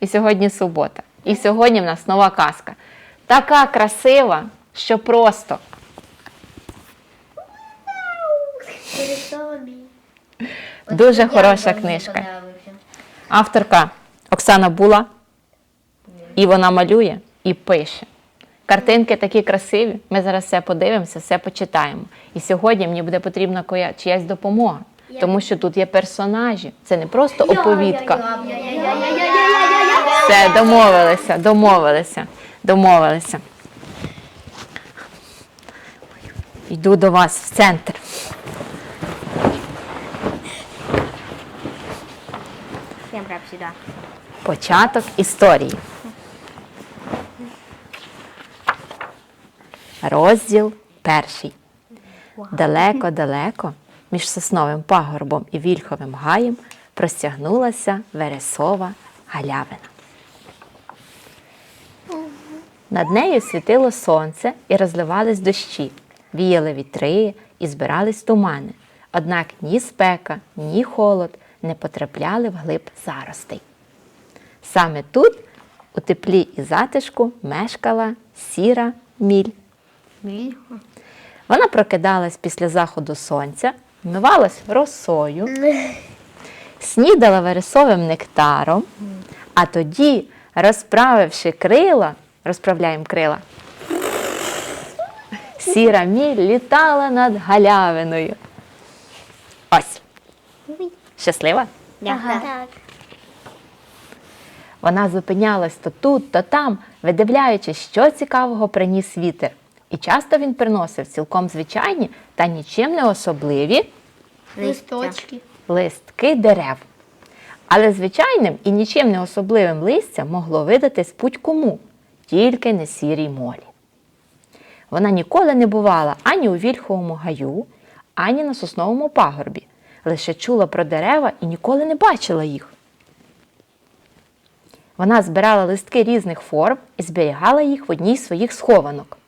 І сьогодні субота. І сьогодні в нас нова казка. Така красива, що просто. Дуже хороша книжка. Авторка Оксана Була. І вона малює і пише. Картинки такі красиві. Ми зараз все подивимося, все почитаємо. І сьогодні мені буде потрібна чиясь допомога, тому що тут є персонажі. Це не просто оповідка. Все, домовилися, домовилися, домовилися. Йду до вас в центр. Всем прям сюда. Початок історії. Розділ перший. Далеко-далеко між сосновим пагорбом і вільховим гаєм простягнулася вересова галявина. Над нею світило сонце і розливались дощі, віяли вітри і збирались тумани. Однак ні спека, ні холод не потрапляли вглиб заростей. Саме тут, у теплі і затишку, мешкала сіра міль. Вона прокидалась після заходу сонця, вмивалась росою, снідала вересовим нектаром, а тоді, розправивши крила, розправляємо крила, сіра міль літала над галявиною. Ось. Щаслива? Ага. Так. Вона зупинялась то тут, то там, видивляючись, що цікавого приніс вітер. І часто він приносив цілком звичайні та нічим не особливі Листочки. листки дерев. Але звичайним і нічим не особливим листям могло видатись будь-кому, тільки не сірій молі. Вона ніколи не бувала ані у вільховому гаю, ані на сосновому пагорбі, лише чула про дерева і ніколи не бачила їх. Вона збирала листки різних форм і зберігала їх в одній з своїх схованок.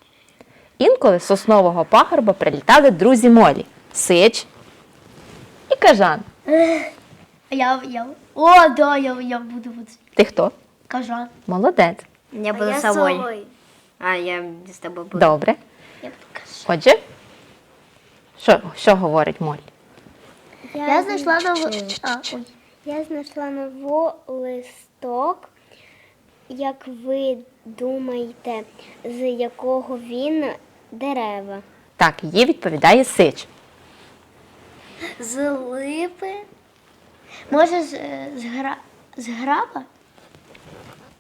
Інколи з соснового пагорба прилітали друзі Молі Сич і кажан. Я, я. О, да, я, я буду Ти хто? кажан. Молодець. Я буду совой. А я с тобой буду. Добре. Я кажан. Отже, що, що говорить Моль? Я знайшла нову. А, ой. Я знайшла нову листок. Як ви думаєте, з якого він дерева? Так, їй відповідає Сич. З липи. Може, з, з, гра... з граба?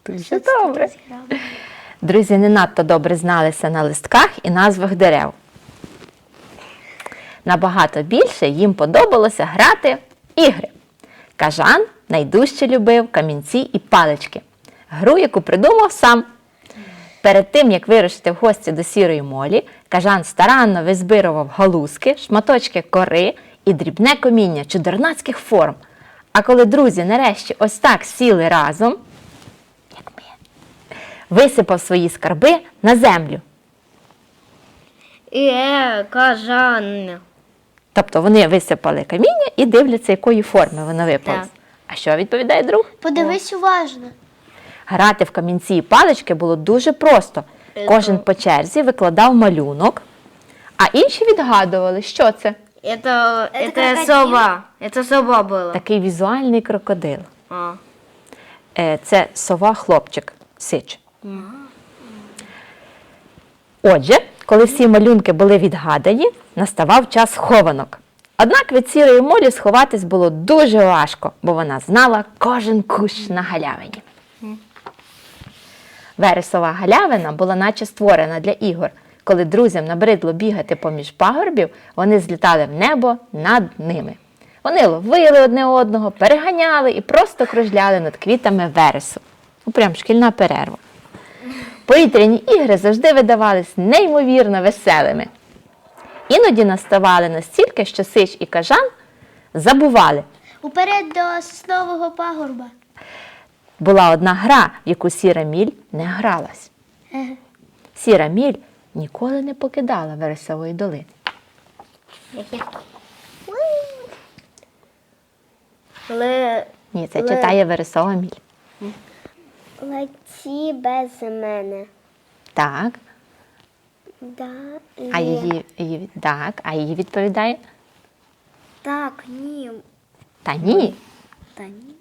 Дуже добре. Друзі не надто добре зналися на листках і назвах дерев. Набагато більше їм подобалося грати в ігри. Кажан найдужче любив камінці і палички, гру, яку придумав сам. Перед тим, як вирушити в гості до сірої молі, кажан старанно визбирував галузки, шматочки кори і дрібне коміння чудернацьких форм. А коли друзі нарешті ось так сіли разом, висипав свої скарби на землю. Э, кажан. Тобто вони висипали каміння і дивляться, якої форми воно випало. Так. А що відповідає друг? Подивись уважно. Грати в камінці і палички було дуже просто. Кожен по черзі викладав малюнок, а інші відгадували, що це. Это, это, сова. Это сова была. Такий візуальний крокодил. А. Е, Це сова хлопчик Сич. Отже, коли всі малюнки були відгадані, наставав час хованок. Однак від сірої молі сховатись було дуже важко, бо вона знала кожен кущ на галявині. Вересова галявина була наче створена для ігор. Коли друзям набридло бігати поміж пагорбів, вони злітали в небо над ними. Вони ловили одне одного, переганяли і просто кружляли над квітами вересу. Ну, прям шкільна перерва. Повітряні ігри завжди видавались неймовірно веселими. Іноді наставали настільки, що Сич і Кажан забували. Уперед до соснового пагорба. Була одна гра, в яку сіра міль не гралась. Сіра міль ніколи не покидала вересової долини. Ле... Ні, це читає вересова міль. Леті без мене. Так. Да, А її, її так, а її відповідає? Так, ні. Та ні. Та ні.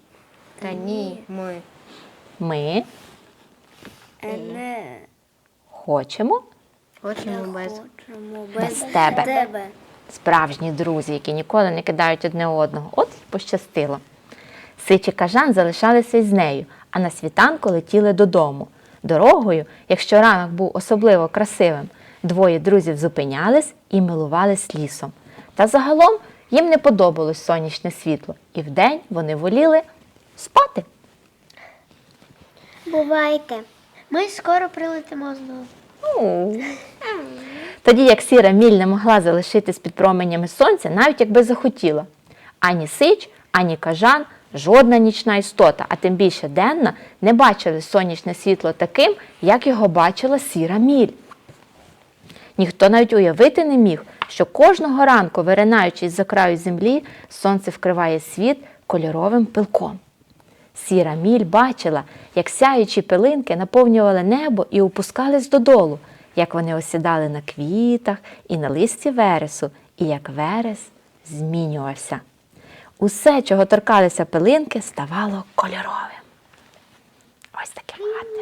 Та ні. Ми. Ми Е, Не хочемо хочемо без, Хочемо без тебе. тебе. Справжні друзі, які ніколи не кидають одне одного. От пощастило. Сич і кажан залишалися із нею, а на світанку летіли додому. Дорогою, якщо ранок був особливо красивим, двоє друзів зупинялись і милувались лісом. Та загалом їм не подобалось сонячне світло, і вдень вони воліли спати. Бувайте. Ми скоро прилетимо знову. Тоді як сіра міль не могла залишитись під променями сонця, навіть якби захотіла. Ані сич, ані кажан, жодна нічна істота, а тим більше денна, не бачили сонячне світло таким, як його бачила сіра міль. Ніхто навіть уявити не міг, що кожного ранку, виринаючись за краю землі, сонце вкриває світ кольоровим пилком. Сіра міль бачила, як сяючі пилинки наповнювали небо і опускались додолу, як вони осідали на квітах і на листі вересу, і як верес змінювався. Усе, чого торкалися пилинки, ставало кольоровим. Ось таке гарне.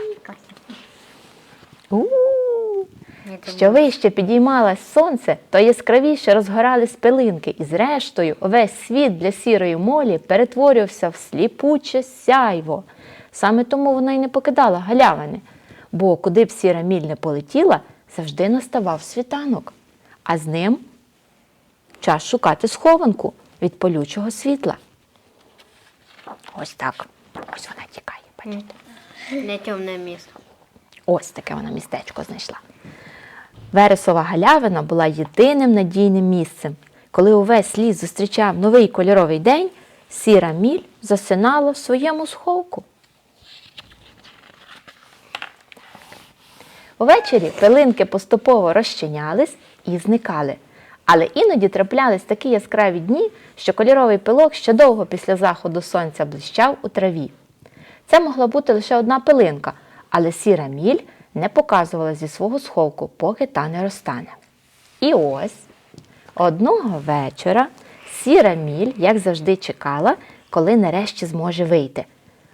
Що вище підіймалось сонце, то яскравіше розгорались пилинки, і зрештою увесь світ для сірої молі перетворювався в сліпуче сяйво. Саме тому вона й не покидала галявини, бо куди б сіра міль не полетіла, завжди наставав світанок, а з ним час шукати схованку від полючого світла. Ось так. Ось вона тікає, бачите? Не темне місто. Ось таке вона містечко знайшла. Вересова галявина була єдиним надійним місцем. Коли увесь ліс зустрічав новий кольоровий день, сіра міль засинала в своєму сховку. Увечері пилинки поступово розчинялись і зникали. Але іноді траплялись такі яскраві дні, що кольоровий пилок ще довго після заходу сонця блищав у траві. Це могла бути лише одна пилинка, але сіра міль не показувала зі свого сховку, поки та не розтане. І ось одного вечора сіра міль, як завжди, чекала, коли нарешті зможе вийти.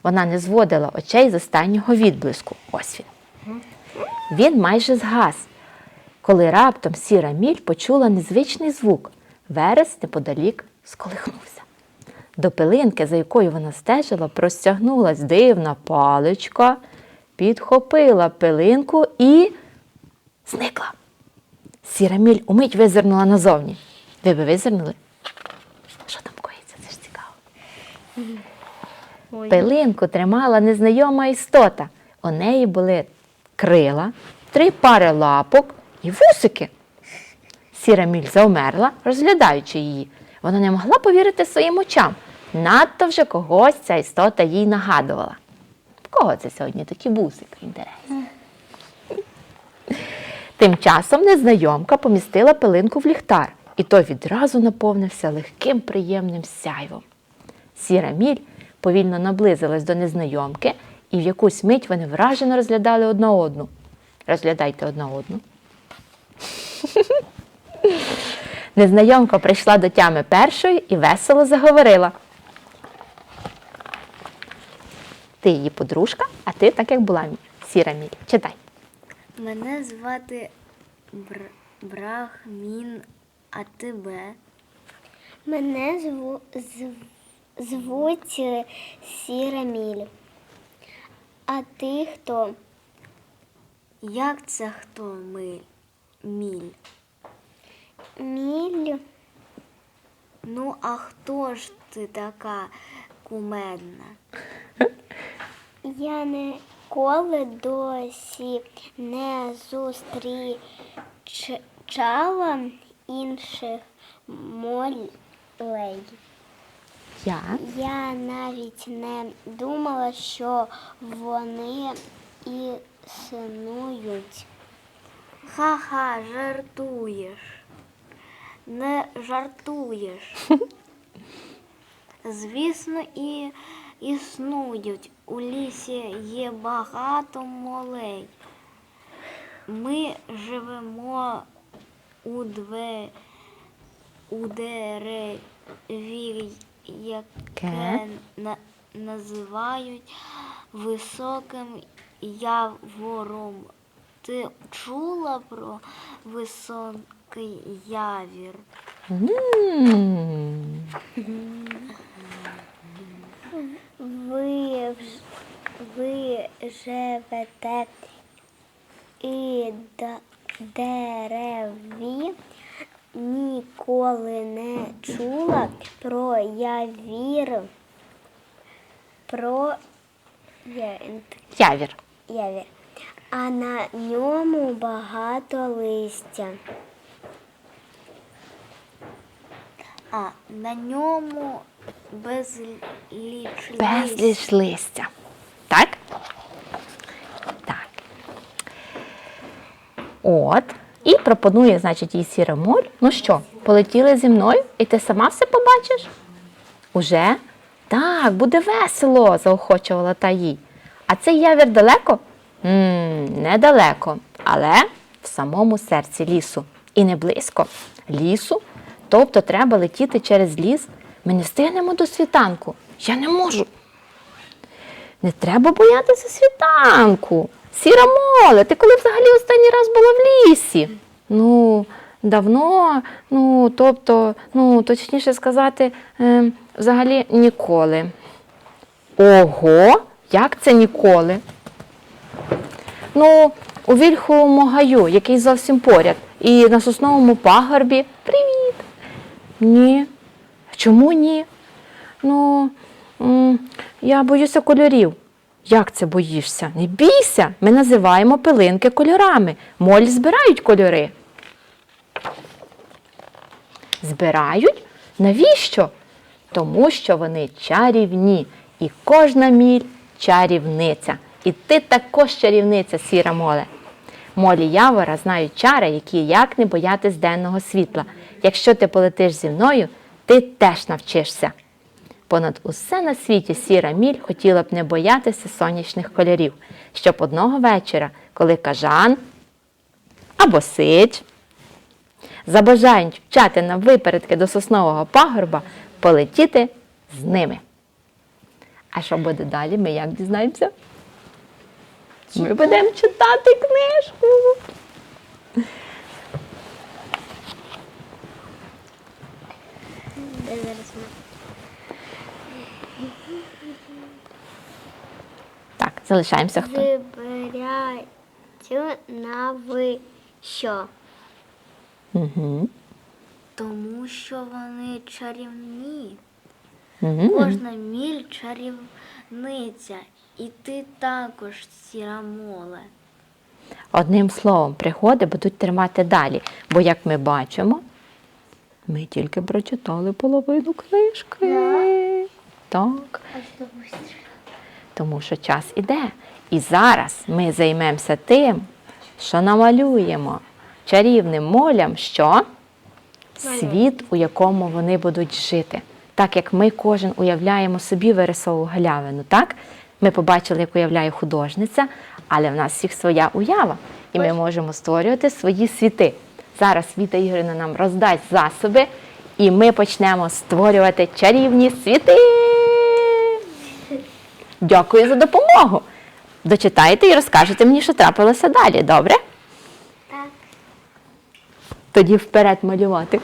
Вона не зводила очей з останнього відблиску. Ось він. Він майже згас, коли раптом сіра міль почула незвичний звук. Верес неподалік сколихнувся. До пилинки, за якою вона стежила, простягнулась дивна паличка, підхопила пилинку і зникла. Сіра міль умить визирнула назовні. Ви би визирнули? Що там коїться? Це ж цікаво. Пилинку тримала незнайома істота. У неї були крила, три пари лапок і вусики. Сіра міль завмерла, розглядаючи її. Вона не могла повірити своїм очам. Надто вже когось ця істота їй нагадувала. В кого це сьогодні такі вусики? Інтересно. Тим часом незнайомка помістила пилинку в ліхтар, і той відразу наповнився легким приємним сяйвом. Сіра міль повільно наблизилась до незнайомки, і в якусь мить вони вражено розглядали одна одну. Розглядайте одна одну. Незнайомка прийшла до тями першою і весело заговорила. Ти її подружка, а ти так як була сіра міль. Читай. Мене звати Бр... Брахмін, а тебе? Мене зву, зв- звуть Сіра Міль. А ти хто? Як це хто ми? Міль? Міль? Ну, а хто ж ти така кумедна? Я ніколи досі не зустрічала інших молей. Я. Я навіть не думала, що вони існують. Ха-ха, жартуєш. Не жартуєш. Звісно, і існують. У лісі є багато молей. Ми живемо у, две, у дереві, яке на, називають високим явором. Ти чула про високий явір? Ви, ви живете і дереві ніколи не чула про явір. Про я- Явір. явір. А на ньому багато листя. А на ньому безліч листя. Безліч листя. Так? Так. От. І пропонує, значить, їй сіра моль. Ну що, полетіли зі мною, і ти сама все побачиш? Уже? Так, буде весело, заохочувала та їй. А цей явір далеко? М недалеко, але в самому серці лісу. І не близько. Лісу. Тобто треба летіти через ліс. Ми не встигнемо до світанку. Я не можу. Не треба боятися світанку. Сіра моле, ти коли взагалі останній раз була в лісі? Ну, давно, ну, тобто, ну, точніше сказати, е, взагалі ніколи. Ого, як це ніколи? Ну, у вільховому гаю, який зовсім поряд, і на сосновому пагорбі. Привіт! Ні. Чому ні? Ну, я боюся кольорів. Як це боїшся? Не бійся. Ми називаємо пилинки кольорами. Молі збирають кольори. Збирають? Навіщо? Тому що вони чарівні. І кожна міль чарівниця. І ти також чарівниця, сіра моле. Молі Явора знають чари, які як не боятись денного світла. Якщо ти полетиш зі мною, ти теж навчишся. Понад усе на світі сіра міль хотіла б не боятися сонячних кольорів, щоб одного вечора, коли кажан або сич забажають вчати на випередки до соснового пагорба, полетіти з ними. А що буде далі? Ми як дізнаємося? Ми будемо читати книжку. Так, залишаємося хто? Вибираю на ви що. Угу. Тому що вони чарівні. Угу. Кожна міль чарівниця. І ти також сіра моле. Одним словом, пригоди будуть тримати далі. Бо, як ми бачимо, ми тільки прочитали половину книжки. Так. Тому що час іде. І зараз ми займемося тим, що намалюємо чарівним молям, що світ, у якому вони будуть жити. Так як ми кожен уявляємо собі вересову галявину, так? Ми побачили, як уявляє художниця, але в нас всіх своя уява, і ми можемо створювати свої світи. Зараз Віта Ігорівна нам роздасть засоби, і ми почнемо створювати чарівні світи. Дякую за допомогу. Дочитайте і розкажете мені, що трапилося далі, добре? Так. Тоді вперед малювати.